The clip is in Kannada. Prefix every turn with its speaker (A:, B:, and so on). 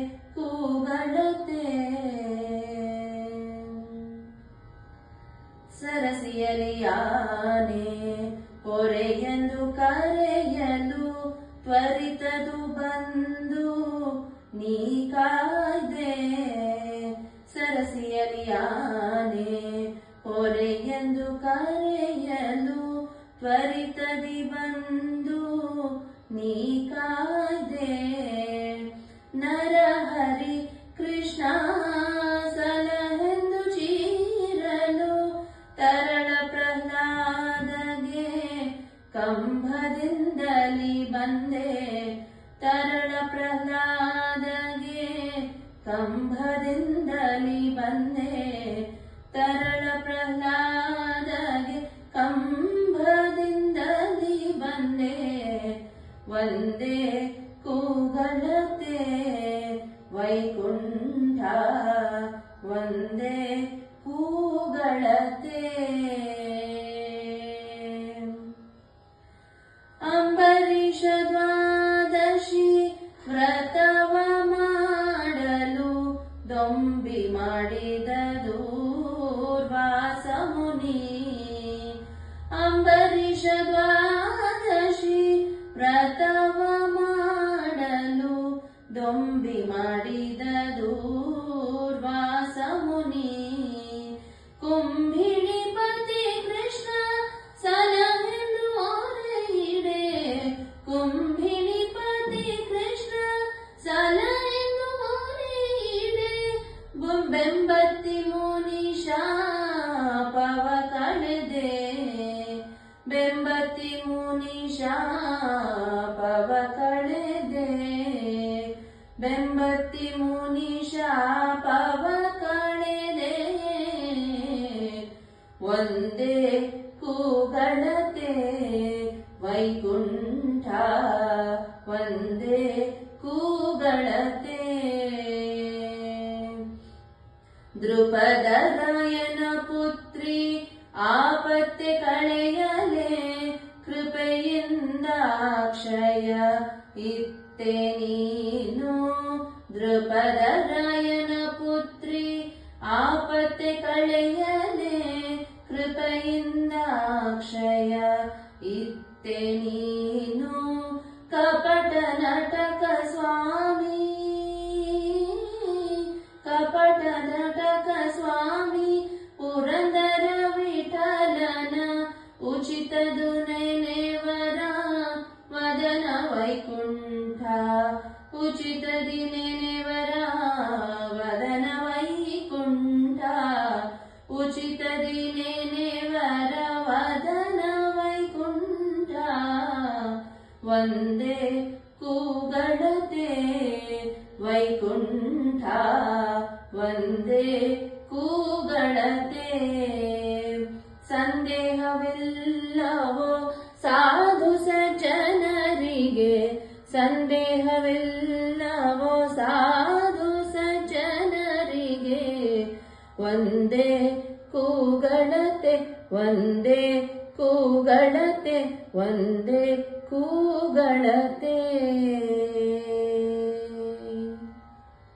A: ಒಂದೇ ಕೂಗಳತೆ ಸರಸಿಯಲಿಯಾನೆ ಪೊರೆಯೆಂದು ಕರೆಯಲು ತ್ವರಿತದು ಬಂದು ನೀ ಕಾಯ್ದೆ. ಸರಸಿಯಲಿ ಸರಸಿಯಲಿಯಾನೆ ಪೊರೆಯೆಂದು ಕರೆಯಲು ತ್ವರಿತದಿ ಬಂದು ನೀ ಕಾಯ್ದೆ. ನರಹರಿ ಕೃಷ್ಣ ಸಲಹೆಂದು ಚೀರಲು ತರಳ ಪ್ರಹ್ಲಾದಗೆ ಕಂಭದಿಂದಲಿ ಬಂದೆ. ತರಳ ಪ್ರಹ್ಲಾದಗೆ ಕಂಭದಿಂದಲಿ ಬಂದೆ. ತರಳ ಪ್ರಹ್ಲಾದಗೆ ಕಂಭದಿಂದಲಿ ಬಂದೆ. ಒಂದೇ ಕೂಗಳತೆ ವೈಕುಂಠ ಒಂದೇ ಕೂಗಳತೆ ಅಂಬರೀಷ ದ್ವಾದಶಿ ವ್ರತವ ಮಾಡಲು ದೊಂಬಿ ಮಾಡಿದ ದೂರ್ವಾಸ ಮುನಿ ಅಂಬರೀಷ ದೊಂಬಿ ಮಾಡಿದ ದೂರ್ವಾಸ ಮುನಿ ಕುಂಭಿಣಿ ಪತಿ ಕೃಷ್ಣ ಸಲಹೆಂದು ಓರೆಯಿಡೆ ಕುಂಭಿಣಿ ಪತಿ ಕೃಷ್ಣ ಸಲಹೆಂದು ಓರೆಯಿಡೆ ಬೆಂಬತ್ತಿ ಮುನಿ ಶಾಪವ ಕಳೆದೆ. ಬೆಂಬತ್ತಿ ಮುನಿ ಶಾಪವ ಕಳೆದೆ. ಬೆಂಬತ್ತಿ ಮುನಿಷ ಕಳೆದೆ ಒಂದೇ ಕೂಗಳತೆ ವೈಕುಂಠ ಒಂದೇ ಕೂಗಳತೆ ದೃಪದ ರಾಯನ ಪುತ್ರಿ ಆಪತ್ತೆ ಕಳೆಯಲೆ, ಕೃಪೆಯಿಂದ ಕ್ಷಯ ಇತ್ತೆ. ನೀನು ದೃಪದ ರಾಯನ ಪುತ್ರಿ ಆಪತ್ತೆ ಕಳೆಯಲೆ ಕೃಪೆಯಿಂದ ಕ್ಷಯ ಇತ್ತೆ ನೀನು ಕಪಟ ನಟಕ ಸ್ವಾಮಿ ಕಪಟ ನಟಕ ಸ್ವಾಮಿ ಪುರಂದರ ವಿಠಲನ ಉಚಿತದು ವೈಕುಂಠ ಉಚಿತದಿ ನೆನೆವರ ವದನ ವೈಕುಂಠ ಉಚಿತದಿ ನೆನೆವರ ವದನ ವೈಕುಂಠ ಒಂದೇ ಕೂಗಳತೆ ವೈಕುಂಠ ಒಂದೇ ಕೂಗಳತೆ ಸಂದೇಹವಿಲ್ಲವೋ ಸಾಧು ಸಜ್ಜನರಿಗೆ ಸಂದೇಹವಿಲ್ಲವೋ ಸಾಧು ಸಜ್ಜನರಿಗೆ. ಒಂದೇ ಕೂಗಳತೆ ಒಂದೇ ಕೂಗಳತೆ ಒಂದೇ ಕೂಗಳತೆ.